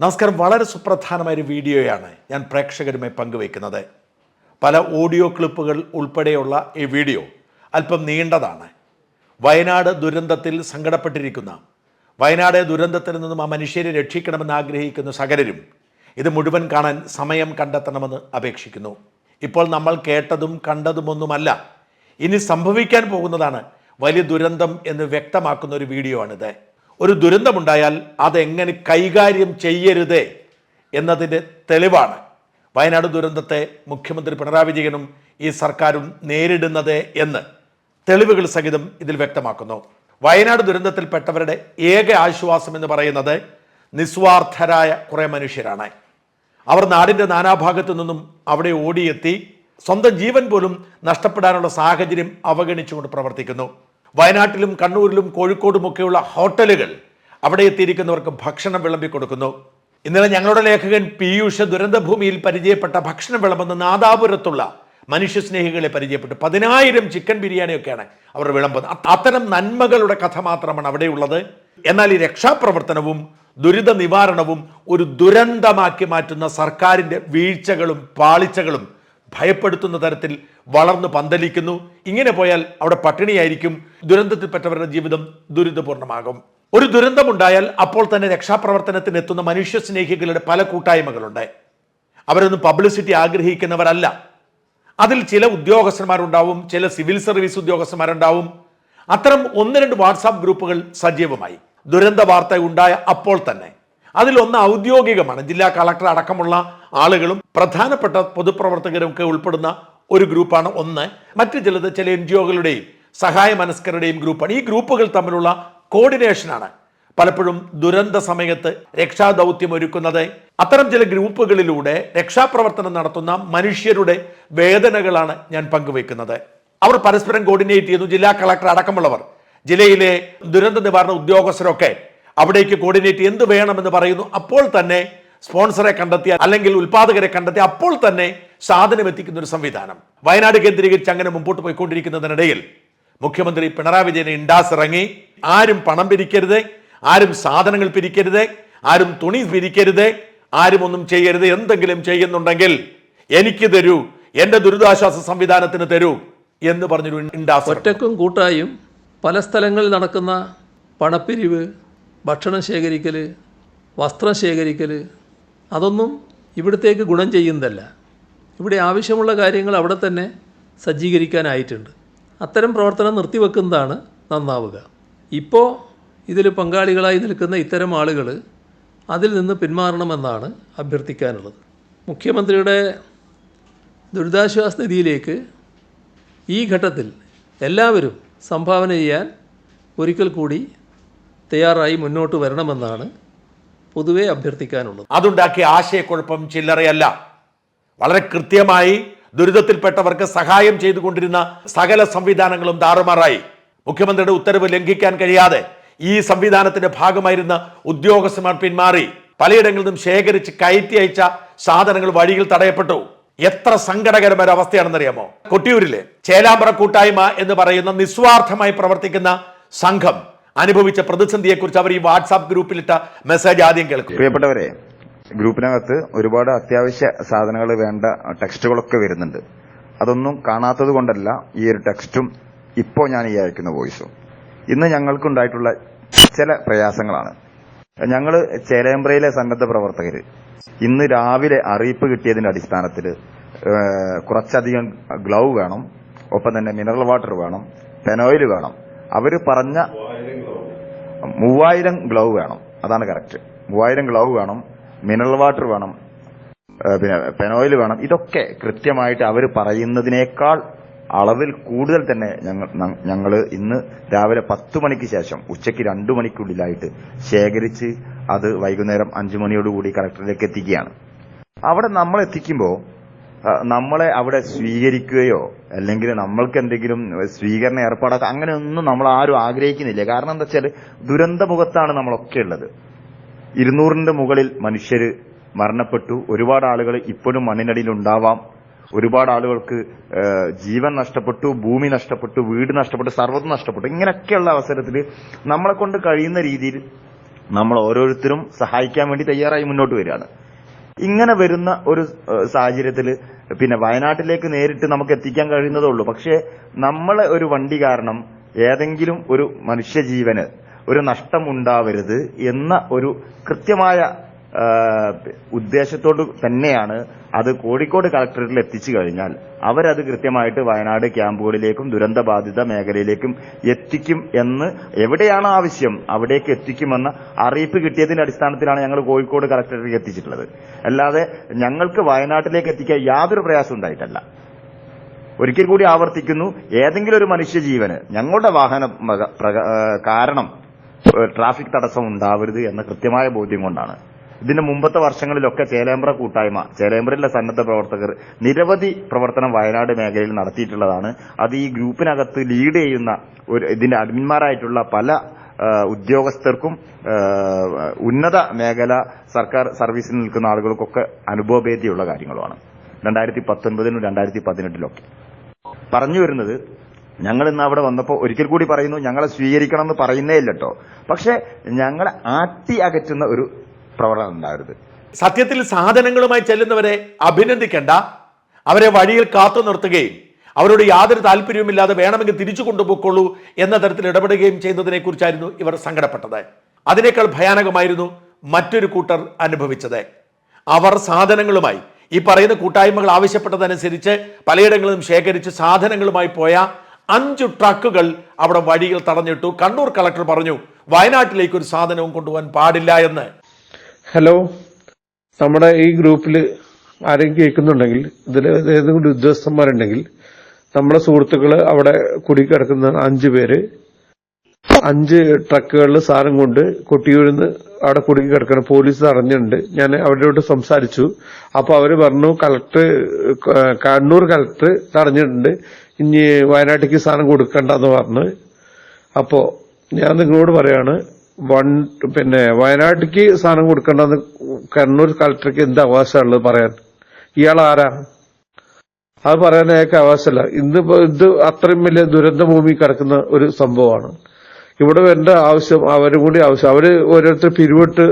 നമസ്കാരം. വളരെ സുപ്രധാനമായ ഒരു വീഡിയോയാണ് ഞാൻ പ്രേക്ഷകരുമായി പങ്കുവയ്ക്കുന്നത്. പല ഓഡിയോ ക്ലിപ്പുകൾ ഉൾപ്പെടെയുള്ള ഈ വീഡിയോ അല്പം നീണ്ടതാണ്. വയനാട് ദുരന്തത്തിൽ സങ്കടപ്പെട്ടിരിക്കുന്ന വയനാട് ദുരന്തത്തിൽ നിന്നും ആ മനുഷ്യരെ രക്ഷിക്കണമെന്ന് ആഗ്രഹിക്കുന്ന സകലരും ഇത് മുഴുവൻ കാണാൻ സമയം കണ്ടെത്തണമെന്ന് അപേക്ഷിക്കുന്നു. ഇപ്പോൾ നമ്മൾ കേട്ടതും കണ്ടതുമൊന്നുമല്ല. ഇനി സംഭവിക്കാൻ പോകുന്നതാണ് വലിയ ദുരന്തം എന്ന് വ്യക്തമാക്കുന്ന ഒരു വീഡിയോ ആണിത് ഒരു ദുരന്തമുണ്ടായാൽ അതെങ്ങനെ കൈകാര്യം ചെയ്യരുത് എന്നതിന്റെ തെളിവാണ്. വയനാട് ദുരന്തത്തെ മുഖ്യമന്ത്രി പിണറായി വിജയനും ഈ സർക്കാരും നേരിടുന്നത് എന്ന് തെളിവുകൾ സഹിതം ഇതിൽ വ്യക്തമാക്കുന്നു. വയനാട് ദുരന്തത്തിൽപ്പെട്ടവരുടെ ഏക ആശ്വാസം എന്ന് പറയുന്നത് നിസ്വാർത്ഥരായ കുറേ മനുഷ്യരാണ്. അവർ നാടിന്റെ നാനാഭാഗത്തു നിന്നും അവിടെ ഓടിയെത്തി സ്വന്തം ജീവൻ പോലും നഷ്ടപ്പെടാനുള്ള സാഹചര്യം അവഗണിച്ചുകൊണ്ട് പ്രവർത്തിക്കുന്നു. വയനാട്ടിലും കണ്ണൂരിലും കോഴിക്കോടുമൊക്കെയുള്ള ഹോട്ടലുകൾ അവിടെ എത്തിയിരിക്കുന്നവർക്ക് ഭക്ഷണം വിളമ്പി കൊടുക്കുന്നു. ഇന്നലെ ഞങ്ങളുടെ ലേഖകൻ പീയൂഷ് ദുരന്തഭൂമിയിൽ പരിചയപ്പെട്ട ഭക്ഷണം വിളമ്പുന്ന നാദാപുരത്തുള്ള മനുഷ്യസ്നേഹികളെ പരിചയപ്പെട്ടു. പതിനായിരം ചിക്കൻ ബിരിയാണിയൊക്കെയാണ് അവർ വിളമ്പുന്നത്. അത്തരം നന്മകളുടെ കഥ മാത്രമാണ് അവിടെയുള്ളത്. എന്നാൽ ഈ രക്ഷാപ്രവർത്തനവും ദുരിത നിവാരണവും ഒരു ദുരന്തമാക്കി മാറ്റുന്ന സർക്കാരിന്റെ വീഴ്ചകളും പാളിച്ചകളും ഭയപ്പെടുത്തുന്ന തരത്തിൽ വളർന്നു പന്തലിക്കുന്നു. ഇങ്ങനെ പോയാൽ അവിടെ പട്ടിണിയായിരിക്കും. ദുരന്തത്തിൽപ്പെട്ടവരുടെ ജീവിതം ദുരിതപൂർണമാകും. ഒരു ദുരന്തമുണ്ടായാൽ അപ്പോൾ തന്നെ രക്ഷാപ്രവർത്തനത്തിന് എത്തുന്ന മനുഷ്യ സ്നേഹികളുടെ പല കൂട്ടായ്മകളുണ്ട്. അവരൊന്നും പബ്ലിസിറ്റി ആഗ്രഹിക്കുന്നവരല്ല. അതിൽ ചില ഉദ്യോഗസ്ഥന്മാരുണ്ടാവും ചില സിവിൽ സർവീസ് ഉദ്യോഗസ്ഥന്മാരുണ്ടാവും. അത്തരം ഒന്ന് രണ്ട് വാട്സാപ്പ് ഗ്രൂപ്പുകൾ സജീവമായി. ദുരന്ത വാർത്ത ഉണ്ടായ അപ്പോൾ തന്നെ. അതിലൊന്ന് ഔദ്യോഗികമാണ്. ജില്ലാ കളക്ടർ അടക്കമുള്ള ആളുകളും പ്രധാനപ്പെട്ട പൊതുപ്രവർത്തകരും ഒക്കെ ഉൾപ്പെടുന്ന ഒരു ഗ്രൂപ്പാണ് ഒന്ന്. മറ്റു ചിലത് ചില എൻ ജി ഒകളുടെയും സഹായ മനസ്കരുടെയും ഗ്രൂപ്പാണ്. ഈ ഗ്രൂപ്പുകൾ തമ്മിലുള്ള കോർഡിനേഷനാണ് പലപ്പോഴും ദുരന്ത സമയത്ത് രക്ഷാദൗത്യം ഒരുക്കുന്നത്. അത്തരം ചില ഗ്രൂപ്പുകളിലൂടെ രക്ഷാപ്രവർത്തനം നടത്തുന്ന മനുഷ്യരുടെ വേദനകളാണ് ഞാൻ പങ്കുവെക്കുന്നത് അവർ പരസ്പരം കോർഡിനേറ്റ് ചെയ്യുന്നു. ജില്ലാ കളക്ടർ അടക്കമുള്ളവർ ജില്ലയിലെ ദുരന്ത നിവാരണ ഉദ്യോഗസ്ഥരൊക്കെ അവിടേക്ക് കോർഡിനേറ്റ് എന്ത് വേണമെന്ന് പറയുന്നു. അപ്പോൾ തന്നെ സ്പോൺസറെ കണ്ടെത്തിയ അല്ലെങ്കിൽ ഉൽപാദകരെ കണ്ടെത്തിയ അപ്പോൾ തന്നെ സാധനം എത്തിക്കുന്ന ഒരു സംവിധാനം. വയനാട് കേന്ദ്രീകരിച്ച് അങ്ങനെ മുമ്പോട്ട് പോയിക്കൊണ്ടിരിക്കുന്നതിനിടയിൽ മുഖ്യമന്ത്രി പിണറായി വിജയനെ ഇണ്ടാസ് ഇറങ്ങി ആരും പണം പിരിക്കരുത്. ആരും സാധനങ്ങൾ പിരിക്കരുത്. ആരും തുണി പിരിക്കരുത് ആരും ഒന്നും ചെയ്യരുത്. എന്തെങ്കിലും ചെയ്യുന്നുണ്ടെങ്കിൽ എനിക്ക് തരൂ. എന്റെ ദുരിതാശ്വാസ സംവിധാനത്തിന് തരൂ എന്ന് പറഞ്ഞൊരു ഇണ്ടാസ് ഒറ്റക്കും കൂട്ടായും പല സ്ഥലങ്ങളിൽ നടക്കുന്ന പണപ്പിരിവ് ഭക്ഷണം ശേഖരിക്കൽ വസ്ത്രം ശേഖരിക്കൽ അതൊന്നും ഇവിടത്തേക്ക് ഗുണം ചെയ്യുന്നതല്ല. ഇവിടെ ആവശ്യമുള്ള കാര്യങ്ങൾ അവിടെ തന്നെ സജ്ജീകരിക്കാനായിട്ടുണ്ട്. അത്തരം പ്രവർത്തനം നിർത്തിവെക്കുന്നതാണ് നന്നാവുക. ഇപ്പോൾ ഇതിൽ പങ്കാളികളായി നിൽക്കുന്ന ഇത്തരം ആളുകൾ അതിൽ നിന്ന് പിന്മാറണമെന്നാണ് അഭ്യർത്ഥിക്കാനുള്ളത്. മുഖ്യമന്ത്രിയുടെ ദുരിതാശ്വാസ നിധിയിലേക്ക് ഈ ഘട്ടത്തിൽ എല്ലാവരും സംഭാവന ചെയ്യാൻ ഒരിക്കൽ കൂടി തയ്യാറായി മുന്നോട്ട് വരണമെന്നാണ് പൊതുവെ അഭ്യർത്ഥിക്കാനുള്ളത്. അതുണ്ടാക്കിയ ആശയക്കുഴപ്പം ചില്ലറയല്ല. വളരെ കൃത്യമായി ദുരിതത്തിൽപ്പെട്ടവർക്ക് സഹായം ചെയ്തുകൊണ്ടിരുന്ന സകല സംവിധാനങ്ങളും താറുമാറായി. മുഖ്യമന്ത്രിയുടെ ഉത്തരവ് ലംഘിക്കാൻ കഴിയാതെ ഈ സംവിധാനത്തിന്റെ ഭാഗമായിരുന്ന ഉദ്യോഗസ്ഥന്മാർ പിന്മാറി. പലയിടങ്ങളിൽ നിന്നും ശേഖരിച്ച് കയറ്റി അയച്ച സാധനങ്ങൾ വഴിയിൽ തടയപ്പെട്ടു. എത്ര സങ്കടകരമായ അവസ്ഥയാണെന്നറിയാമോ? കൊട്ടിയൂരിലെ ചേലാമ്പ്ര കൂട്ടായ്മ എന്ന് പറയുന്ന നിസ്വാർത്ഥമായി പ്രവർത്തിക്കുന്ന സംഘം അനുഭവിച്ച പ്രതിസന്ധിയെ കുറിച്ച് അവർ ഈ വാട്സാപ്പ് ഗ്രൂപ്പിലിട്ട മെസ്സേജ് ആദ്യം കേൾക്കും. പ്രിയപ്പെട്ടവരെ ഗ്രൂപ്പിനകത്ത് ഒരുപാട് അത്യാവശ്യ സാധനങ്ങൾ വേണ്ട ടെക്സ്റ്റുകളൊക്കെ വരുന്നുണ്ട്. അതൊന്നും കാണാത്തത് കൊണ്ടല്ല ഈ ഒരു ടെക്സ്റ്റും ഇപ്പോൾ ഞാൻ ഈ അയക്കുന്ന വോയിസും. ഇന്ന് ഞങ്ങൾക്കുണ്ടായിട്ടുള്ള ചില പ്രയാസങ്ങളാണ്. ഞങ്ങൾ ചേലേമ്പ്രയിലെ സന്നദ്ധ പ്രവർത്തകർ ഇന്ന് രാവിലെ അറിയിപ്പ് കിട്ടിയതിന്റെ അടിസ്ഥാനത്തിൽ കുറച്ചധികം ഗ്ലൗ വേണം ഒപ്പം തന്നെ മിനറൽ വാട്ടർ വേണം പെനോയിൽ വേണം. അവർ പറഞ്ഞ മൂവായിരം ഗ്ലൗ വേണം. അതാണ് കറക്റ്റ് മൂവായിരം ഗ്ലൗ വേണം മിനറൽ വാട്ടർ വേണം പിന്നെ പെനോയിൽ വേണം. ഇതൊക്കെ കൃത്യമായിട്ട് അവർ പറയുന്നതിനേക്കാൾ അളവിൽ കൂടുതൽ തന്നെ ഞങ്ങൾ ഇന്ന് രാവിലെ പത്ത് മണിക്ക് ശേഷം ഉച്ചയ്ക്ക് രണ്ടു മണിക്കുള്ളിലായിട്ട് ശേഖരിച്ച് അത് വൈകുന്നേരം അഞ്ചു മണിയോടുകൂടി കളക്ടറിലേക്ക് എത്തിക്കുകയാണ്. അവിടെ നമ്മൾ എത്തിക്കുമ്പോൾ നമ്മളെ അവിടെ സ്വീകരിക്കുകയോ അല്ലെങ്കിൽ നമ്മൾക്ക് എന്തെങ്കിലും സ്വീകരണ ഏർപ്പാടാക്കുക അങ്ങനെയൊന്നും നമ്മൾ ആരും ആഗ്രഹിക്കുന്നില്ല. കാരണം എന്താ വെച്ചാൽ ദുരന്തമുഖത്താണ് നമ്മളൊക്കെ ഉള്ളത്. ഇരുന്നൂറിന്റെ മുകളിൽ മനുഷ്യർ മരണപ്പെട്ടു. ഒരുപാട് ആളുകൾ ഇപ്പോഴും മണ്ണിനടിയിൽ ഉണ്ടാവാം. ഒരുപാട് ആളുകൾക്ക് ജീവൻ നഷ്ടപ്പെട്ടു ഭൂമി നഷ്ടപ്പെട്ടു വീട് നഷ്ടപ്പെട്ടു സർവതും നഷ്ടപ്പെട്ടു. ഇങ്ങനെയൊക്കെയുള്ള അവസരത്തിൽ നമ്മളെ കൊണ്ട് കഴിയുന്ന രീതിയിൽ നമ്മൾ ഓരോരുത്തരും സഹായിക്കാൻ വേണ്ടി തയ്യാറായി മുന്നോട്ട് വരികയാണ്. ഇങ്ങനെ വരുന്ന ഒരു സാഹചര്യത്തിൽ പിന്നെ വയനാട്ടിലേക്ക് നേരിട്ട് നമുക്ക് എത്തിക്കാൻ കഴിയുന്നതേ ഉള്ളൂ. പക്ഷേ നമ്മളെ ഒരു വണ്ടി കാരണം ഏതെങ്കിലും ഒരു മനുഷ്യജീവന് ഒരു നഷ്ടം ഉണ്ടാവരുത് എന്ന ഒരു കൃത്യമായ ഉദ്ദേശത്തോട് തന്നെയാണ് അത് കോഴിക്കോട് കളക്ടറേറ്റിൽ എത്തിച്ചു കഴിഞ്ഞാൽ അവരത് കൃത്യമായിട്ട് വയനാട് ക്യാമ്പുകളിലേക്കും ദുരന്തബാധിത മേഖലയിലേക്കും എത്തിക്കും എന്ന് എവിടെയാണ് ആവശ്യം അവിടേക്ക് എത്തിക്കുമെന്ന അറിയിപ്പ് കിട്ടിയതിന്റെ അടിസ്ഥാനത്തിലാണ് ഞങ്ങൾ കോഴിക്കോട് കളക്ടറേറ്റിലേക്ക് എത്തിച്ചിട്ടുള്ളത്. അല്ലാതെ ഞങ്ങൾക്ക് വയനാട്ടിലേക്ക് എത്തിക്കാൻ യാതൊരു പ്രയാസം ഉണ്ടായിട്ടല്ല. ഒരിക്കൽ കൂടി ആവർത്തിക്കുന്നു ഏതെങ്കിലും ഒരു മനുഷ്യജീവന് ഞങ്ങളുടെ വാഹന കാരണം ട്രാഫിക് തടസ്സം ഉണ്ടാവരുത് എന്ന കൃത്യമായ ബോധ്യം കൊണ്ടാണ്. ഇതിന്റെ മുമ്പത്തെ വർഷങ്ങളിലൊക്കെ ചേലേമ്പ്ര കൂട്ടായ്മ ചേലേമ്പ്രയിലെ സന്നദ്ധ പ്രവർത്തകർ നിരവധി പ്രവർത്തനം വയനാട് മേഖലയിൽ നടത്തിയിട്ടുള്ളതാണ്. അത് ഈ ഗ്രൂപ്പിനകത്ത് ലീഡ് ചെയ്യുന്ന ഒരു ഇതിന്റെ അഡ്മിന്മാരായിട്ടുള്ള പല ഉദ്യോഗസ്ഥർക്കും ഉന്നത മേഖല സർക്കാർ സർവീസിൽ നിൽക്കുന്ന ആളുകൾക്കൊക്കെ അനുഭവഭേദ്യമുള്ള കാര്യങ്ങളുമാണ്. രണ്ടായിരത്തി പത്തൊൻപതിനും രണ്ടായിരത്തി പതിനെട്ടിലൊക്കെ പറഞ്ഞു വരുന്നത് ഞങ്ങൾ ഇന്ന് അവിടെ വന്നപ്പോൾ ഒരിക്കൽ കൂടി പറയുന്നു ഞങ്ങളെ സ്വീകരിക്കണം എന്ന് പറയുന്നേ ഇല്ലട്ടോ. പക്ഷെ ഞങ്ങളെ ആട്ടി അകറ്റുന്ന ഒരു പ്രവണത ഉണ്ടാകരുത് സത്യത്തിൽ സാധനങ്ങളുമായി ചെല്ലുന്നവരെ അഭിനന്ദിക്കേണ്ട. അവരെ വഴിയിൽ കാത്തു നിർത്തുകയും അവരോട് യാതൊരു താല്പര്യവുമില്ലാതെ വേണമെങ്കിൽ തിരിച്ചു കൊണ്ടുപോയിക്കൊള്ളൂ എന്ന തരത്തിൽ ഇടപെടുകയും ചെയ്യുന്നതിനെ കുറിച്ചായിരുന്നു ഇവർ സങ്കടപ്പെട്ടത്. അതിനേക്കാൾ ഭയാനകമായിരുന്നു മറ്റൊരു കൂട്ടർ അനുഭവിച്ചത്. അവർ സാധനങ്ങളുമായി ഈ പറയുന്ന കൂട്ടായ്മകൾ ആവശ്യപ്പെട്ടതനുസരിച്ച് പലയിടങ്ങളിലും ശേഖരിച്ച് സാധനങ്ങളുമായി പോയ അഞ്ചു ട്രക്കുകൾ അവിടെ വഴിയിൽ തടഞ്ഞിട്ടു കണ്ണൂർ കളക്ടർ പറഞ്ഞു വയനാട്ടിലേക്ക് ഒരു സാധനവും കൊണ്ടുപോകാൻ പാടില്ല എന്ന്. ഹലോ. നമ്മുടെ ഈ ഗ്രൂപ്പിൽ ആരെങ്കിലും കേൾക്കുന്നുണ്ടെങ്കിൽ ഇതിൽ ഏതെങ്കിലും ഉദ്യോഗസ്ഥന്മാരുണ്ടെങ്കിൽ നമ്മുടെ സുഹൃത്തുക്കൾ അവിടെ കുടിക്കിടക്കുന്ന അഞ്ച് പേര് അഞ്ച് ട്രക്കുകളിൽ സാധനം കൊണ്ട് കൊട്ടിയൂരിൽ നിന്ന് അവിടെ കുടുങ്ങി കിടക്കണം പോലീസ് അറിഞ്ഞിട്ടുണ്ട്. ഞാൻ അവരോട് സംസാരിച്ചു. അപ്പൊ അവർ പറഞ്ഞു കളക്ടർ കണ്ണൂർ കളക്ടർ തടഞ്ഞിട്ടുണ്ട് ഇനി വയനാട്ടിലേക്ക് സാധനം കൊടുക്കണ്ടെന്ന് പറഞ്ഞു. അപ്പോ ഞാൻ നിങ്ങളോട് പറയാണ് വൺ പിന്നെ വയനാട്ടിക്ക് സാധനം കൊടുക്കേണ്ടത് കണ്ണൂർ കളക്ടർക്ക് എന്ത് അവകാശമുള്ളത് പറയാൻ? ഇയാൾ ആരാ? അത് പറയാൻ അയാൾക്ക് അവകാശമല്ല ഇന്നിപ്പോ ഇത് അത്രയും വലിയ ദുരന്ത ഭൂമി കിടക്കുന്ന ഒരു സംഭവമാണ്. ഇവിടെ വരേണ്ട ആവശ്യം അവരും കൂടി ആവശ്യം. അവർ ഓരോരുത്തർ പിരിവിട്ട്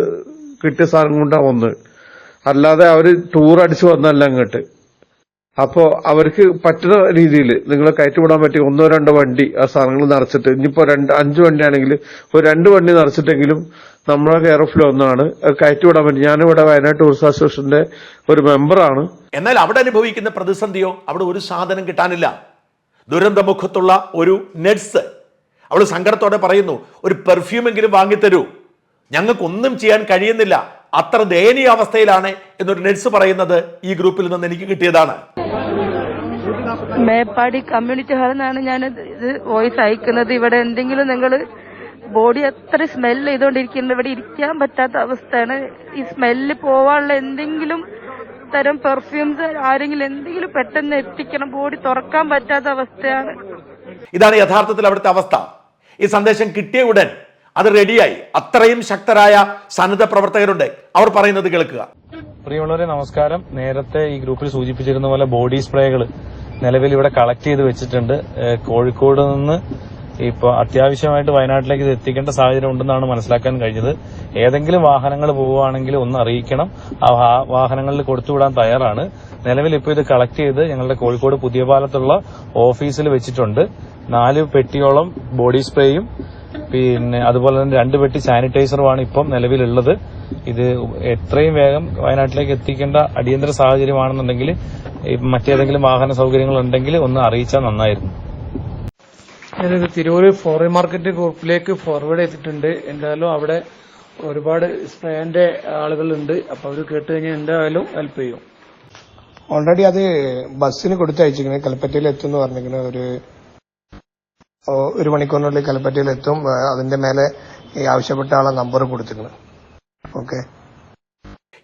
കിട്ടിയ സാധനം കൊണ്ടാണ് വന്നത്. അല്ലാതെ അവർ ടൂർ അടിച്ചു വന്നല്ല അങ്ങോട്ട്. അപ്പോ അവർക്ക് പറ്റുന്ന രീതിയിൽ നിങ്ങളെ കയറ്റിവിടാൻ പറ്റിയ ഒന്നോ രണ്ടോ വണ്ടി ആ സാധനങ്ങൾ നിറച്ചിട്ട് ഇനിയിപ്പോ രണ്ട് അഞ്ച് വണ്ടിയാണെങ്കിൽ ഒരു രണ്ട് വണ്ടി നിറച്ചിട്ടെങ്കിലും നമ്മളെ കെയർ ഓഫിൽ ഒന്നാണ് കയറ്റിവിടാൻ പറ്റും ഞാനിവിടെ വയനാട് ടൂറിസ്റ്റ് അസോസിയേഷന്റെ ഒരു മെമ്പറാണ്. എന്നാൽ അവിടെ അനുഭവിക്കുന്ന പ്രതിസന്ധിയോ അവിടെ ഒരു സാധനം കിട്ടാനില്ല. ദുരന്തമുഖത്തുള്ള ഒരു നഴ്സ് അവൾ സങ്കടത്തോടെ പറയുന്നു ഒരു പെർഫ്യൂമെങ്കിലും വാങ്ങിത്തരൂ. ഞങ്ങൾക്കൊന്നും ചെയ്യാൻ കഴിയുന്നില്ല. അത്ര ദയനീയ അവസ്ഥയിലാണ് എന്നൊരു നഴ്സ് പറയുന്നത് ഈ ഗ്രൂപ്പിൽ നിന്ന് എനിക്ക് കിട്ടിയതാണ്. മേപ്പാടി കമ്മ്യൂണിറ്റി ഹാളിൽ നിന്നാണ് ഞാൻ ഇത് വോയിസ് അയക്കുന്നത്. ഇവിടെ എന്തെങ്കിലും നിങ്ങൾ ബോഡി അത്ര സ്മെൽ ചെയ്തുകൊണ്ടിരിക്കുന്നത് ഇവിടെ ഇരിക്കാൻ പറ്റാത്ത അവസ്ഥയാണ്. ഈ സ്മെല്ല് പോവാനുള്ള എന്തെങ്കിലും തരം പെർഫ്യൂംസ് ആരെങ്കിലും എന്തെങ്കിലും പെട്ടെന്ന് എത്തിക്കണം. ബോഡി തുറക്കാൻ പറ്റാത്ത അവസ്ഥയാണ്. ഇതാണ് യഥാർത്ഥത്തിൽ അവിടുത്തെ അവസ്ഥ. ഈ സന്ദേശം കിട്ടിയ ഉടൻ അത് റെഡിയായി. അത്രയും ശക്തരായ സന്നദ്ധ പ്രവർത്തകരുണ്ട്. അവർ പറയുന്നത് കേൾക്കുക. പ്രിയമുള്ളവരെ നമസ്കാരം. നേരത്തെ ഈ ഗ്രൂപ്പിൽ സൂചിപ്പിച്ചിരുന്ന പോലെ ബോഡി സ്പ്രേകൾ നിലവിൽ ഇവിടെ കളക്ട് ചെയ്ത് വെച്ചിട്ടുണ്ട്. കോഴിക്കോട് നിന്ന് ഇപ്പോൾ അത്യാവശ്യമായിട്ട് വയനാട്ടിലേക്ക് ഇത് എത്തിക്കേണ്ട സാഹചര്യം ഉണ്ടെന്നാണ് മനസ്സിലാക്കാൻ കഴിഞ്ഞത്. ഏതെങ്കിലും വാഹനങ്ങൾ പോവുകയാണെങ്കിൽ ഒന്ന് അറിയിക്കണം. ആ വാഹനങ്ങളിൽ കൊടുത്തുവിടാൻ തയ്യാറാണ്. നിലവിൽ ഇപ്പോൾ ഇത് കളക്ട് ചെയ്ത് ഞങ്ങളുടെ കോഴിക്കോട് പുതിയ പാലത്തുള്ള ഓഫീസിൽ വെച്ചിട്ടുണ്ട്. നാല് പെട്ടിയോളം ബോഡി സ്പ്രേയും പിന്നെ അതുപോലെ തന്നെ രണ്ട് പെട്ടി സാനിറ്റൈസറുമാണ് ഇപ്പം നിലവിലുള്ളത്. ഇത് എത്രയും വേഗം വയനാട്ടിലേക്ക് എത്തിക്കേണ്ട അടിയന്തര സാഹചര്യമാണെന്നുണ്ടെങ്കിൽ മറ്റേതെങ്കിലും വാഹന സൗകര്യങ്ങൾ ഉണ്ടെങ്കിൽ ഒന്ന് അറിയിച്ചാൽ നന്നായിരുന്നു. ഞാനിത് തിരൂര് ഫോറിൻ മാർക്കറ്റ് ഗ്രൂപ്പിലേക്ക് ഫോർവേഡ് ചെയ്തിട്ടുണ്ട്. എന്തായാലും അവിടെ ഒരുപാട് സ്പ്രേന്റെ ആളുകളുണ്ട്. അപ്പൊ അവർ കേട്ട് കഴിഞ്ഞാൽ എന്തായാലും ഹെൽപ്പ് ചെയ്യും. ഓൾറെഡി അത് ബസ്സിന് കൊടുത്തയച്ചിരിക്കുന്നത് കൽപ്പറ്റയിൽ എത്തും എന്ന് പറഞ്ഞിരിക്കുന്നത് ഒരു ഒരു മണിക്കൂറിനുള്ളിൽ കൽപ്പറ്റയിൽ എത്തും. അതിന്റെ മേലെ ഈ ആവശ്യപ്പെട്ട ആളെ നമ്പർ കൊടുത്തിരിക്കുന്നത് ഓക്കെ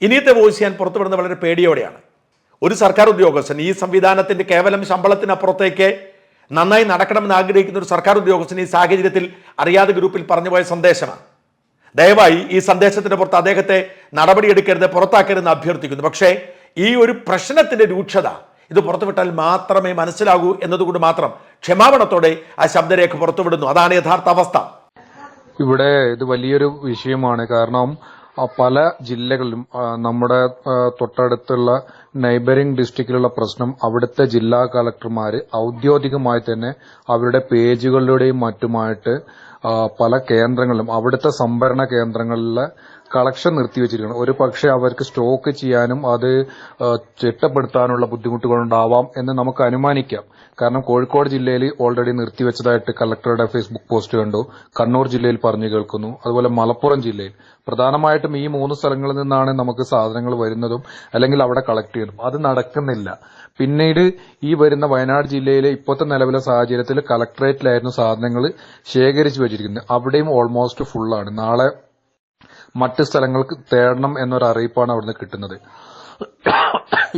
ഇനിയത്തെ വോയിസ് ഞാൻ പുറത്തുവിടുന്നത് വളരെ പേടിയോടെയാണ്. ഒരു സർക്കാർ ഉദ്യോഗസ്ഥൻ ഈ സംവിധാനത്തിന്റെ കേവലം ശമ്പളത്തിനപ്പുറത്തേക്ക് നന്നായി നടക്കണമെന്ന് ആഗ്രഹിക്കുന്ന ഒരു സർക്കാർ ഉദ്യോഗസ്ഥൻ ഈ സാഹചര്യത്തിൽ അറിയാതെ ഗ്രൂപ്പിൽ പറഞ്ഞുപോയ സന്ദേശമാണ്. ദയവായി ഈ സന്ദേശത്തിന് പുറത്ത് അദ്ദേഹത്തെ നടപടിയെടുക്കരുത് പുറത്താക്കരുതെന്ന് അഭ്യർത്ഥിക്കുന്നു. പക്ഷേ ഈ ഒരു പ്രശ്നത്തിന്റെ രൂക്ഷത ഇത് പുറത്തുവിട്ടാൽ മാത്രമേ മനസ്സിലാകൂ എന്നതുകൊണ്ട് മാത്രം ക്ഷമാപണത്തോടെ ആ ശബ്ദരേഖ പുറത്തുവിടുന്നു. അതാണ് യഥാർത്ഥ അവസ്ഥ. ഇവിടെ ഇത് വലിയൊരു വിഷയമാണ്. കാരണം പല ജില്ലകളിലും നമ്മുടെ തൊട്ടടുത്തുള്ള നൈബറിംഗ് ഡിസ്ട്രിക്റ്റിലുള്ള പ്രശ്നം അവിടുത്തെ ജില്ലാ കളക്ടർമാർ ഔദ്യോഗികമായി തന്നെ അവരുടെ പേജുകളിലൂടെയും മറ്റുമായിട്ട് പല കേന്ദ്രങ്ങളിലും അവിടുത്തെ സംഭരണ കേന്ദ്രങ്ങളിലെ കളക്ഷൻ നിർത്തിവെച്ചിരിക്കണം ഒരു പക്ഷേ അവർക്ക് സ്റ്റോക്ക് ചെയ്യാനും അത് ചിട്ടപ്പെടുത്താനുള്ള ബുദ്ധിമുട്ടുകളുണ്ടാവാം എന്ന് നമുക്ക് അനുമാനിക്കാം. കാരണം കോഴിക്കോട് ജില്ലയിൽ ഓൾറെഡി നിർത്തിവെച്ചതായിട്ട് കളക്ടറുടെ ഫേസ്ബുക്ക് പോസ്റ്റ് കണ്ടു. കണ്ണൂർ ജില്ലയിൽ പറഞ്ഞു കേൾക്കുന്നു. അതുപോലെ മലപ്പുറം ജില്ലയിൽ. പ്രധാനമായിട്ടും ഈ മൂന്ന് സ്ഥലങ്ങളിൽ നിന്നാണ് നമുക്ക് സാധനങ്ങൾ വരുന്നതും അല്ലെങ്കിൽ അവിടെ കളക്ട് ചെയ്യുന്നതും. അത് നടക്കുന്നില്ല. പിന്നീട് ഈ വരുന്ന വയനാട് ജില്ലയിലെ ഇപ്പോഴത്തെ നിലവിലെ സാഹചര്യത്തിൽ കളക്ടറേറ്റിലായിരുന്നു സാധനങ്ങൾ ശേഖരിച്ചു വെച്ചിരിക്കുന്നത്. അവിടെയും ഓൾമോസ്റ്റ് ഫുള്ളാണ് നാളെ മറ്റ് സ്ഥലങ്ങൾക്ക് തേടണം എന്നൊരു അറിയിപ്പാണ് അവിടുന്ന് കിട്ടുന്നത്.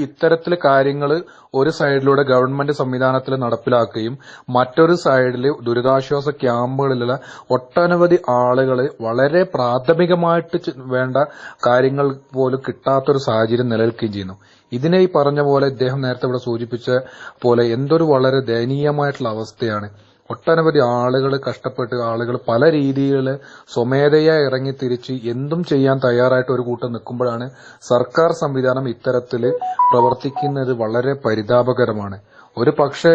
ഇത്തരത്തിൽ കാര്യങ്ങൾ ഒരു സൈഡിലൂടെ ഗവൺമെന്റ് സംവിധാനത്തിൽ നടപ്പിലാക്കുകയും മറ്റൊരു സൈഡിൽ ദുരിതാശ്വാസ ക്യാമ്പുകളിലുള്ള ഒട്ടനവധി ആളുകൾ വളരെ പ്രാഥമികമായിട്ട് വേണ്ട കാര്യങ്ങൾ പോലും കിട്ടാത്തൊരു സാഹചര്യം നിലനിൽക്കുകയും ചെയ്യുന്നു. ഇതിനെ ഈ പറഞ്ഞ പോലെ ഇദ്ദേഹം നേരത്തെ ഇവിടെ സൂചിപ്പിച്ച പോലെ എന്തൊരു വളരെ ദയനീയമായിട്ടുള്ള അവസ്ഥയാണ്. ഒട്ടനവധി ആളുകൾ കഷ്ടപ്പെട്ട് ആളുകൾ പല രീതിയിൽ സ്വമേധയാ ഇറങ്ങി തിരിച്ച് എന്തും ചെയ്യാൻ തയ്യാറായിട്ട് ഒരു കൂട്ടം നിൽക്കുമ്പോഴാണ് സർക്കാർ സംവിധാനം ഇത്തരത്തിൽ പ്രവർത്തിക്കുന്നത് വളരെ പരിതാപകരമാണ്. ഒരു പക്ഷേ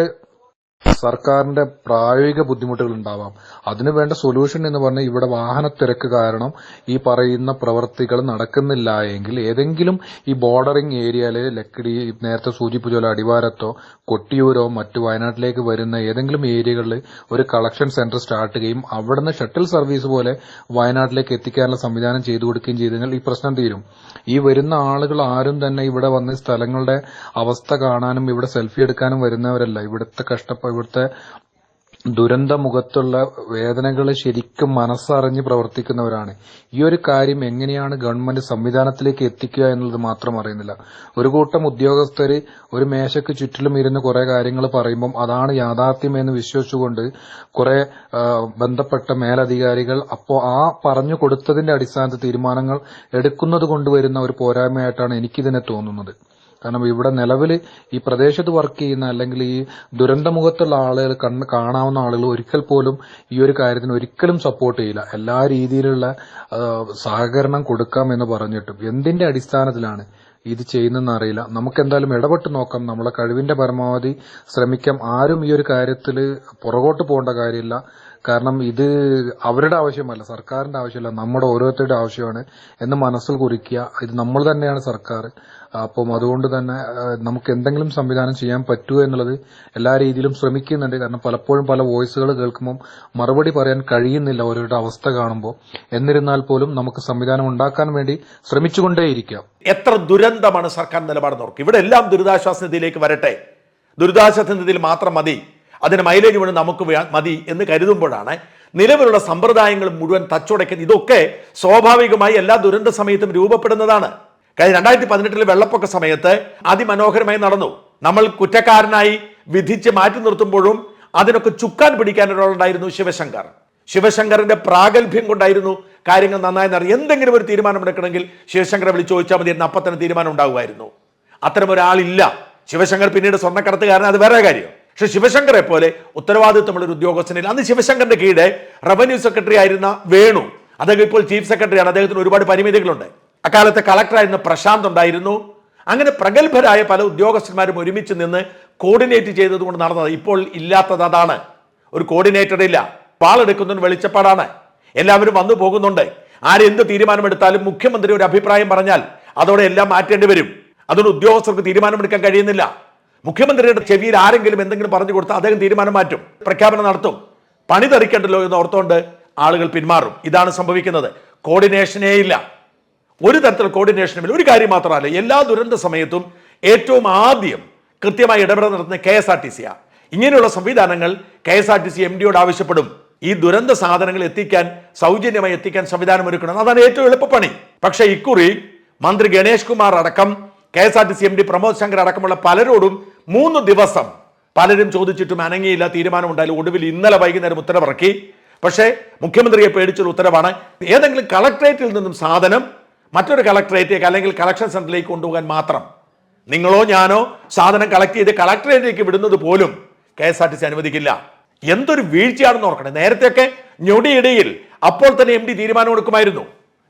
സർക്കാരിന്റെ പ്രായോഗിക ബുദ്ധിമുട്ടുകൾ ഉണ്ടാവാം. അതിനുവേണ്ട സൊല്യൂഷൻ എന്ന് പറഞ്ഞാൽ ഇവിടെ വാഹന തിരക്ക് കാരണം ഈ പറയുന്ന പ്രവർത്തികൾ നടക്കുന്നില്ല എങ്കിൽ ഏതെങ്കിലും ഈ ബോർഡറിംഗ് ഏരിയയിലെ ലക്കിടി നേരത്തെ സൂചിപ്പിച്ച പോലെ അടിവാരത്തോ കൊട്ടിയൂരോ മറ്റു വയനാട്ടിലേക്ക് വരുന്ന ഏതെങ്കിലും ഏരിയകളിൽ ഒരു കളക്ഷൻ സെന്റർ സ്റ്റാർട്ട് ചെയ്യുകയും അവിടുന്ന് ഷട്ടിൽ സർവീസ് പോലെ വയനാട്ടിലേക്ക് എത്തിക്കാനുള്ള സംവിധാനം ചെയ്തു കൊടുക്കുകയും ചെയ്തു ഈ പ്രശ്നം തീരും. ഈ വരുന്ന ആളുകൾ ആരും തന്നെ ഇവിടെ വന്ന് സ്ഥലങ്ങളുടെ അവസ്ഥ കാണാനും ഇവിടെ സെൽഫി എടുക്കാനും വരുന്നവരല്ല. ഇവിടുത്തെ കഷ്ടപ്പ ഇവിടുത്തെ ദുരന്ത മുഖത്തുള്ള വേദനകൾ ശരിക്കും മനസ്സറിഞ്ഞ് പ്രവർത്തിക്കുന്നവരാണ്. ഈ ഒരു കാര്യം എങ്ങനെയാണ് ഗവൺമെന്റ് സംവിധാനത്തിലേക്ക് എത്തിക്കുക എന്നുള്ളത് മാത്രം അറിയുന്നില്ല. ഒരു കൂട്ടം ഉദ്യോഗസ്ഥർ ഒരു മേശയ്ക്ക് ചുറ്റിലും ഇരുന്ന് കുറെ കാര്യങ്ങൾ പറയുമ്പം അതാണ് യാഥാർത്ഥ്യം എന്ന് വിശ്വസിച്ചുകൊണ്ട് കുറെ ബന്ധപ്പെട്ട മേലധികാരികൾ അപ്പോൾ ആ പറഞ്ഞു കൊടുത്തതിന്റെ അടിസ്ഥാനത്തിൽ തീരുമാനങ്ങൾ എടുക്കുന്നത് കൊണ്ടുവരുന്ന ഒരു പോരായ്മയായിട്ടാണ് എനിക്കിതിനെ തോന്നുന്നത്. കാരണം ഇവിടെ നിലവിൽ ഈ പ്രദേശത്ത് വർക്ക് ചെയ്യുന്ന അല്ലെങ്കിൽ ഈ ദുരന്തമുഖത്തുള്ള ആളുകൾ കണ്ണ് കാണാവുന്ന ആളുകൾ ഒരിക്കൽ പോലും ഈ ഒരു കാര്യത്തിന് ഒരിക്കലും സപ്പോർട്ട് ചെയ്യില്ല. എല്ലാ രീതിയിലുള്ള സഹകരണം കൊടുക്കാം എന്ന് പറഞ്ഞിട്ടും എന്തിന്റെ അടിസ്ഥാനത്തിലാണ് ഇത് ചെയ്യുന്നതെന്ന് അറിയില്ല. നമുക്ക് എന്തായാലും ഇടപെട്ട് നോക്കാം. നമ്മളെ കഴിവിന്റെ പരമാവധി ശ്രമിക്കാം. ആരും ഈ ഒരു കാര്യത്തിൽ പുറകോട്ട് പോകേണ്ട കാര്യമില്ല. കാരണം ഇത് അവരുടെ ആവശ്യമല്ല സർക്കാരിന്റെ ആവശ്യമല്ല. നമ്മുടെ ഓരോരുത്തരുടെ ആവശ്യമാണ് എന്ന് മനസ്സിൽ കുറിക്കുക. ഇത് നമ്മൾ തന്നെയാണ് സർക്കാർ. അപ്പം അതുകൊണ്ട് തന്നെ നമുക്ക് എന്തെങ്കിലും സംവിധാനം ചെയ്യാൻ പറ്റുമോ എന്നുള്ളത് എല്ലാ രീതിയിലും ശ്രമിക്കുന്നുണ്ട്. കാരണം പലപ്പോഴും പല വോയിസുകൾ കേൾക്കുമ്പോൾ മറുപടി പറയാൻ കഴിയുന്നില്ല ഓരോരുടെ അവസ്ഥ കാണുമ്പോൾ. എന്നിരുന്നാൽ പോലും നമുക്ക് സംവിധാനം ഉണ്ടാക്കാൻ വേണ്ടി ശ്രമിച്ചുകൊണ്ടേയിരിക്കാം. എത്ര ദുരന്തമാണ് സർക്കാർ നിലപാട് നോക്കുക ഇവിടെ എല്ലാം ദുരിതാശ്വാസ നിധിയിലേക്ക് വരട്ടെ. ദുരിതാശ്വാസ നിധിയിൽ മാത്രം മതി. അതിന് മൈലേജ് വേണം നമുക്ക് മതി എന്ന് കരുതുമ്പോഴാണ് നിലവിലുള്ള സമ്പ്രദായങ്ങൾ മുഴുവൻ തച്ചുടയ്ക്കുന്നത്. ഇതൊക്കെ സ്വാഭാവികമായി എല്ലാ ദുരന്ത സമയത്തും രൂപപ്പെടുന്നതാണ്. കഴിഞ്ഞ രണ്ടായിരത്തി പതിനെട്ടിലെ വെള്ളപ്പൊക്ക സമയത്ത് അതിമനോഹരമായി നടന്നു. നമ്മൾ കുറ്റക്കാരനായി വിധിച്ച് മാറ്റി നിർത്തുമ്പോഴും അതിനൊക്കെ ചുക്കാൻ പിടിക്കാൻ ഒരാളുണ്ടായിരുന്നു ശിവശങ്കർ. ശിവശങ്കറിന്റെ പ്രാഗൽഭ്യം കൊണ്ടായിരുന്നു കാര്യങ്ങൾ നന്നായി നടന്നു എന്തെങ്കിലും ഒരു തീരുമാനമെടുക്കണമെങ്കിൽ ശിവശങ്കറെ വിളിച്ചു ചോദിച്ചാൽ മതി എന്ന് അപ്പം തന്നെ തീരുമാനം ഉണ്ടാകുമായിരുന്നു അത്തരം ഒരാളില്ല. ശിവശങ്കർ പിന്നീട് സ്വർണക്കടത്തുകാരൻ അത് വേറെ കാര്യം. പക്ഷെ ശിവശങ്കറെ പോലെ ഉത്തരവാദിത്വമുള്ള ഒരു ഉദ്യോഗസ്ഥനിൽ അന്ന് ശിവശങ്കറിന്റെ കീഴെ റവന്യൂ സെക്രട്ടറി ആയിരുന്ന വേണു. അദ്ദേഹം ഇപ്പോൾ ചീഫ് സെക്രട്ടറിയാണ്. അദ്ദേഹത്തിന് ഒരുപാട് പരിമിതികളുണ്ട്. അക്കാലത്തെ കളക്ടറായിരുന്ന പ്രശാന്ത് ഉണ്ടായിരുന്നു. അങ്ങനെ പ്രഗത്ഭരായ പല ഉദ്യോഗസ്ഥന്മാരും ഒരുമിച്ച് നിന്ന് കോർഡിനേറ്റ് ചെയ്തതുകൊണ്ട് നടന്നത് ഇപ്പോൾ ഇല്ലാത്തത് അതാണ്. ഒരു കോർഡിനേറ്റർ ഇല്ല. പാളെടുക്കുന്നതിന് വെളിച്ചപ്പാടാണ്. എല്ലാവരും വന്നു പോകുന്നുണ്ട്. ആരെന്ത് തീരുമാനമെടുത്താലും മുഖ്യമന്ത്രി ഒരു അഭിപ്രായം പറഞ്ഞാൽ അതോടെ എല്ലാം മാറ്റേണ്ടി വരും. അതുകൊണ്ട് ഉദ്യോഗസ്ഥർക്ക് തീരുമാനമെടുക്കാൻ കഴിയുന്നില്ല. മുഖ്യമന്ത്രിയുടെ ചെവിയിൽ ആരെങ്കിലും എന്തെങ്കിലും പറഞ്ഞു കൊടുത്താൽ അദ്ദേഹം തീരുമാനം മാറ്റും പ്രഖ്യാപനം നടത്തും. പണി തെറിക്കണ്ടല്ലോ എന്ന് ഓർത്തുകൊണ്ട് ആളുകൾ പിന്മാറും. ഇതാണ് സംഭവിക്കുന്നത്. കോർഡിനേഷനേ ഇല്ല. ഒരു തരത്തിലുള്ള കോർഡിനേഷനുമില്ല ഒരു കാര്യം മാത്രമല്ല എല്ലാ ദുരന്ത സമയത്തും ഏറ്റവും ആദ്യം കൃത്യമായി ഇടപെടൽ നടത്തുന്ന കെ എസ് ആർ ടി സിയാണ് ഇങ്ങനെയുള്ള സംവിധാനങ്ങൾ K S R T C M ഡിയോട് ആവശ്യപ്പെടും. ഈ ദുരന്ത സാധനങ്ങൾ എത്തിക്കാൻ സൗജന്യമായി എത്തിക്കാൻ സംവിധാനം ഒരുക്കണം. അതാണ് ഏറ്റവും എളുപ്പപ്പണി. പക്ഷേ ഇക്കുറി മന്ത്രി ഗണേഷ് കുമാർ അടക്കം K S R T C M D Pramod Shankar അടക്കമുള്ള പലരോടും മൂന്ന് ദിവസം പലരും ചോദിച്ചിട്ടും അനങ്ങിയില്ല തീരുമാനമുണ്ടായാലും ഒടുവിൽ ഇന്നലെ വൈകുന്നേരം ഉത്തരവിറക്കി. പക്ഷേ മുഖ്യമന്ത്രിയെ പേടിച്ചൊരു ഉത്തരവാണ്. ഏതെങ്കിലും കളക്ടറേറ്റിൽ നിന്നും സാധനം മറ്റൊരു കളക്ടറേറ്റിലേക്ക് അല്ലെങ്കിൽ കളക്ഷൻ സെന്ററിലേക്ക് കൊണ്ടുപോകാൻ മാത്രം നിങ്ങളോ ഞാനോ സാധനം കളക്ട് ചെയ്ത് കളക്ടറേറ്റിലേക്ക് വിടുന്നത് പോലും K S R T C അനുവദിക്കില്ല. എന്തൊരു വീഴ്ചയാണെന്ന് ഓർക്കണം. നേരത്തെയൊക്കെ ഞൊടിയിടയിൽ അപ്പോൾ തന്നെ എം ഡി തീരുമാനം എടുക്കുമായിരുന്നു.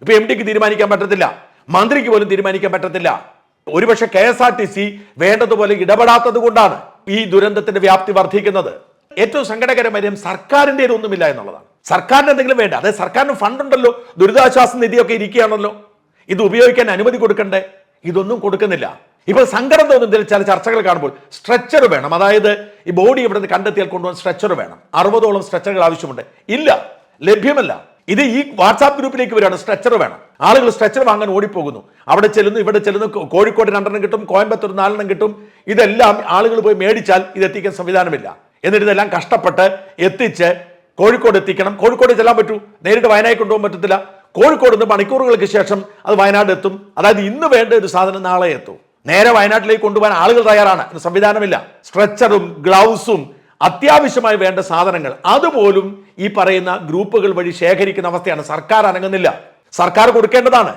ഇപ്പൊ എം ഡിക്ക് തീരുമാനിക്കാൻ പറ്റത്തില്ല. മന്ത്രിക്ക് പോലും തീരുമാനിക്കാൻ പറ്റത്തില്ല. ഒരുപക്ഷെ K S R T C വേണ്ടതുപോലെ ഇടപെടാത്തത് കൊണ്ടാണ് ഈ ദുരന്തത്തിന്റെ വ്യാപ്തി വർദ്ധിക്കുന്നത്. ഏറ്റവും സങ്കടകരമായ സർക്കാരിന്റെ ഒന്നുമില്ല എന്നുള്ളതാണ്. സർക്കാരിന് എന്തെങ്കിലും വേണ്ട? അതായത് സർക്കാരിന് ഫണ്ടുണ്ടല്ലോ ദുരിതാശ്വാസ നിധിയൊക്കെ ഇരിക്കുകയാണല്ലോ. ഇത് ഉപയോഗിക്കാൻ അനുമതി കൊടുക്കണ്ടേ? ഇതൊന്നും കൊടുക്കുന്നില്ല. ഇപ്പോൾ സങ്കടം തോന്നുന്ന ചില ചർച്ചകൾ കാണുമ്പോൾ സ്ട്രെച്ചർ വേണം. അതായത് ഈ ബോഡി ഇവിടെ നിന്ന് കണ്ടെത്തിയാൽ കൊണ്ടുപോകാൻ സ്ട്രെച്ചർ വേണം. അറുപതോളം സ്ട്രെച്ചറുകൾ ആവശ്യമുണ്ട്. ഇല്ല. ലഭ്യമല്ല. ഇത് ഈ വാട്സാപ്പ് ഗ്രൂപ്പിലേക്ക് വരികയാണ്. സ്ട്രെച്ചർ വേണം. ആളുകൾ സ്ട്രെച്ചർ വാങ്ങാൻ ഓടിപ്പോകുന്നു. അവിടെ ചെല്ലുന്നു ഇവിടെ ചെല്ലുന്നു കോഴിക്കോട് രണ്ടെണ്ണം കിട്ടും കോയമ്പത്തൂർ നാലെണ്ണം കിട്ടും. ഇതെല്ലാം ആളുകൾ പോയി മേടിച്ചാൽ ഇത് എത്തിക്കാൻ സംവിധാനമില്ല. എന്നിട്ട് ഇതെല്ലാം കഷ്ടപ്പെട്ട് എത്തിച്ച് കോഴിക്കോട് എത്തിക്കണം. കോഴിക്കോട് ചെല്ലാൻ പറ്റൂ. നേരിട്ട് വയനാട് കൊണ്ടുപോകാൻ പറ്റത്തില്ല. കോഴിക്കോട് നിന്ന് മണിക്കൂറുകൾക്ക് ശേഷം അത് വയനാട് എത്തും. അതായത് ഇന്ന് വേണ്ട ഒരു സാധനം നാളെ എത്തും. നേരെ വയനാട്ടിലേക്ക് കൊണ്ടുപോകാൻ ആളുകൾ തയ്യാറാണ്. സംവിധാനമില്ല. സ്ട്രെച്ചറും ഗ്ലൗസും അത്യാവശ്യമായി വേണ്ട സാധനങ്ങൾ. അതുപോലും ഈ പറയുന്ന ഗ്രൂപ്പുകൾ വഴി ശേഖരിക്കുന്ന അവസ്ഥയാണ്. സർക്കാർ അനങ്ങുന്നില്ല. സർക്കാർ കൊടുക്കേണ്ടതാണ്.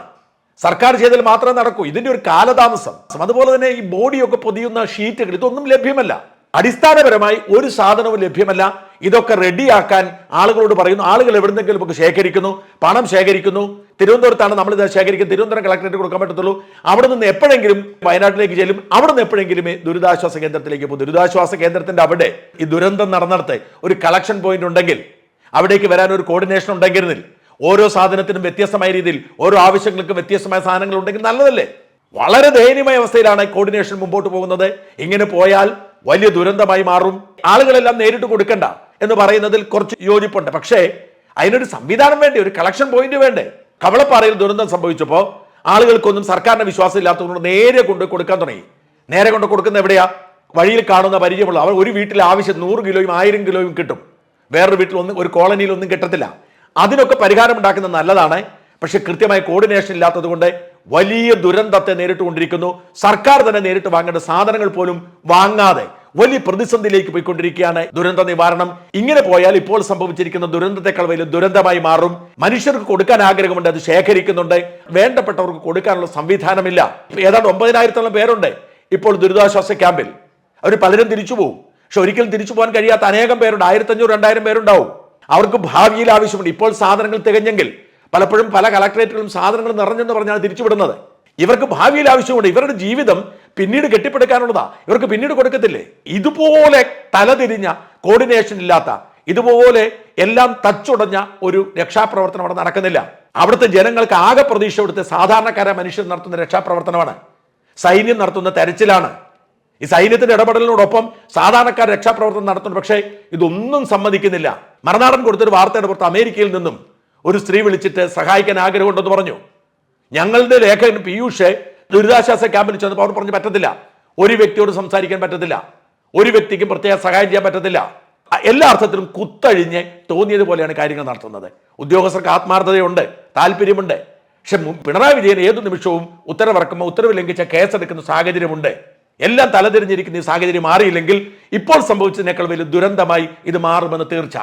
സർക്കാർ ചെയ്താൽ മാത്രമേ നടക്കൂ. ഇതിന്റെ ഒരു കാലതാമസം. അതുപോലെ തന്നെ ഈ ബോഡിയൊക്കെ പൊതിയുന്ന ഷീറ്റുകൾ ഇതൊന്നും ലഭ്യമല്ല. അടിസ്ഥാനപരമായി ഒരു സാധനവും ലഭ്യമല്ല. ഇതൊക്കെ റെഡിയാക്കാൻ ആളുകളോട് പറയുന്നു. ആളുകൾ എവിടുന്നെങ്കിലും ഒക്കെ ശേഖരിക്കുന്നു. പണം ശേഖരിക്കുന്നു. തിരുവനന്തപുരത്താണ് നമ്മൾ ഇത് ശേഖരിക്കുന്നത്. തിരുവനന്തപുരം കളക്ടറേറ്റ് കൊടുക്കാൻ പറ്റത്തുള്ളൂ. അവിടെ നിന്ന് എപ്പോഴെങ്കിലും വയനാട്ടിലേക്ക് ചെല്ലും. അവിടെ നിന്ന് എപ്പോഴെങ്കിലും ദുരിതാശ്വാസ കേന്ദ്രത്തിലേക്ക് പോകും. ദുരിതാശ്വാസ കേന്ദ്രത്തിന്റെ അവിടെ ഈ ദുരന്തം നടന്നിടത്ത് ഒരു കളക്ഷൻ പോയിന്റ് ഉണ്ടെങ്കിൽ അവിടേക്ക് വരാൻ ഒരു കോർഡിനേഷൻ ഉണ്ടെങ്കിൽ ഓരോ സാധനത്തിനും വ്യത്യസ്തമായ രീതിയിൽ ഓരോ ആവശ്യങ്ങൾക്കും വ്യത്യസ്തമായ സാധനങ്ങൾ ഉണ്ടെങ്കിൽ നല്ലതല്ലേ? വളരെ ദയനീയമായ അവസ്ഥയിലാണ് കോർഡിനേഷൻ മുമ്പോട്ട് പോകുന്നത്. ഇങ്ങനെ പോയാൽ വലിയ ദുരന്തമായി മാറും. ആളുകളെല്ലാം നേരിട്ട് കൊടുക്കണ്ട എന്ന് പറയുന്നതിൽ കുറച്ച് യോജിപ്പുണ്ട്. പക്ഷേ അതിനൊരു സംവിധാനം വേണ്ടേ? ഒരു കളക്ഷൻ പോയിന്റ് വേണ്ടേ? കവളപ്പാറയിൽ ദുരന്തം സംഭവിച്ചപ്പോൾ ആളുകൾക്കൊന്നും സർക്കാരിന് വിശ്വാസം ഇല്ലാത്തതുകൊണ്ട് നേരെ കൊണ്ട് കൊടുക്കാൻ തുടങ്ങി. നേരെ കൊണ്ട് കൊടുക്കുന്ന എവിടെയാ? വഴിയിൽ കാണുന്ന പരിചയമുള്ള അവർ ഒരു വീട്ടിൽ ആവശ്യം നൂറ് കിലോയും ആയിരം കിലോയും കിട്ടും. വേറൊരു വീട്ടിൽ ഒന്നും ഒരു കോളനിയിൽ ഒന്നും കിട്ടത്തില്ല. അതിനൊക്കെ പരിഹാരം ഉണ്ടാക്കുന്നത് നല്ലതാണ്. പക്ഷെ കൃത്യമായ കോർഡിനേഷൻ ഇല്ലാത്തത് കൊണ്ട് വലിയ ദുരന്തത്തെ നേരിട്ടുകൊണ്ടിരിക്കുന്നു. സർക്കാർ തന്നെ നേരിട്ട് വാങ്ങേണ്ട സാധനങ്ങൾ പോലും വാങ്ങാതെ വലിയ പ്രതിസന്ധിയിലേക്ക് പോയിക്കൊണ്ടിരിക്കുകയാണ് ദുരന്ത നിവാരണം. ഇങ്ങനെ പോയാൽ ഇപ്പോൾ സംഭവിച്ചിരിക്കുന്ന ദുരന്തത്തെക്കാൾ വലിയ ദുരന്തമായി മാറും. മനുഷ്യർക്ക് കൊടുക്കാൻ ആഗ്രഹമുണ്ട് അത് ശേഖരിക്കുന്നുണ്ട്. വേണ്ടപ്പെട്ടവർക്ക് കൊടുക്കാനുള്ള സംവിധാനമില്ല. ഏതാണ്ട് ഒമ്പതിനായിരത്തോളം പേരുണ്ട് ഇപ്പോൾ ദുരിതാശ്വാസ ക്യാമ്പിൽ. അവർ പലരും തിരിച്ചു പോകും പക്ഷെ ഒരിക്കലും തിരിച്ചു പോകാൻ കഴിയാത്ത അനേകം പേരുണ്ട്. ആയിരത്തഞ്ഞൂറ് രണ്ടായിരം പേരുണ്ടാവും. അവർക്ക് ഭാവിയിൽ ആവശ്യമുണ്ട്. ഇപ്പോൾ സാധനങ്ങൾ തികഞ്ഞെങ്കിൽ പലപ്പോഴും പല കളക്ടറേറ്റുകളും സാധനങ്ങൾ നിറഞ്ഞെന്ന് പറഞ്ഞാണ് തിരിച്ചുവിടുന്നത്. ഇവർക്ക് ഭാവിയിൽ ആവശ്യമുണ്ട്. ഇവരുടെ ജീവിതം പിന്നീട് കെട്ടിപ്പടുക്കാനുള്ളതാ. ഇവർക്ക് പിന്നീട് കൊടുക്കത്തില്ലേ? ഇതുപോലെ തലതിരിഞ്ഞ കോർഡിനേഷൻ ഇല്ലാത്ത ഇതുപോലെ എല്ലാം തച്ചുടഞ്ഞ ഒരു രക്ഷാപ്രവർത്തനം അവിടെ നടക്കുന്നില്ല. അവിടുത്തെ ജനങ്ങൾക്ക് ആകെ പ്രതീക്ഷ കൊടുത്ത് സാധാരണക്കാരായ മനുഷ്യർ നടത്തുന്ന രക്ഷാപ്രവർത്തനമാണ്. സൈന്യം നടത്തുന്ന തെരച്ചിലാണ്. ഈ സൈന്യത്തിന്റെ ഇടപെടലിനോടൊപ്പം സാധാരണക്കാർ രക്ഷാപ്രവർത്തനം നടത്തുന്നു പക്ഷേ ഇതൊന്നും സമ്മതിക്കുന്നില്ല. മറുനാടൻ കൊടുത്തൊരു വാർത്തയുടെ പുറത്ത് അമേരിക്കയിൽ നിന്നും ഒരു സ്ത്രീ വിളിച്ചിട്ട് സഹായിക്കാൻ ആഗ്രഹമുണ്ടെന്ന് പറഞ്ഞു. ഞങ്ങളുടെ ലേഖകൻ പീയൂഷ് ദുരിതാശ്വാസ ക്യാമ്പിൽ ചെന്നപ്പോൾ അവർ പറഞ്ഞു പറ്റത്തില്ല. ഒരു വ്യക്തിയോട് സംസാരിക്കാൻ പറ്റത്തില്ല. ഒരു വ്യക്തിക്കും പ്രത്യേക സഹായം ചെയ്യാൻ പറ്റത്തില്ല. എല്ലാ അർത്ഥത്തിലും കുത്തഴിഞ്ഞ് തോന്നിയതുപോലെയാണ് കാര്യങ്ങൾ നടത്തുന്നത്. ഉദ്യോഗസ്ഥർക്ക് ആത്മാർത്ഥതയുണ്ട് താല്പര്യമുണ്ട്. പക്ഷെ പിണറായി വിജയൻ ഏതു നിമിഷവും ഉത്തരവിറക്കുമ്പോൾ ഉത്തരവ് ലംഘിച്ച കേസെടുക്കുന്ന സാഹചര്യമുണ്ട്. എല്ലാം തലതിരിഞ്ഞിരിക്കുന്ന ഈ സാഹചര്യം മാറിയില്ലെങ്കിൽ ഇപ്പോൾ സംഭവിച്ചതിനേക്കാൾ വലിയ ദുരന്തമായി ഇത് മാറുമെന്ന് തീർച്ച.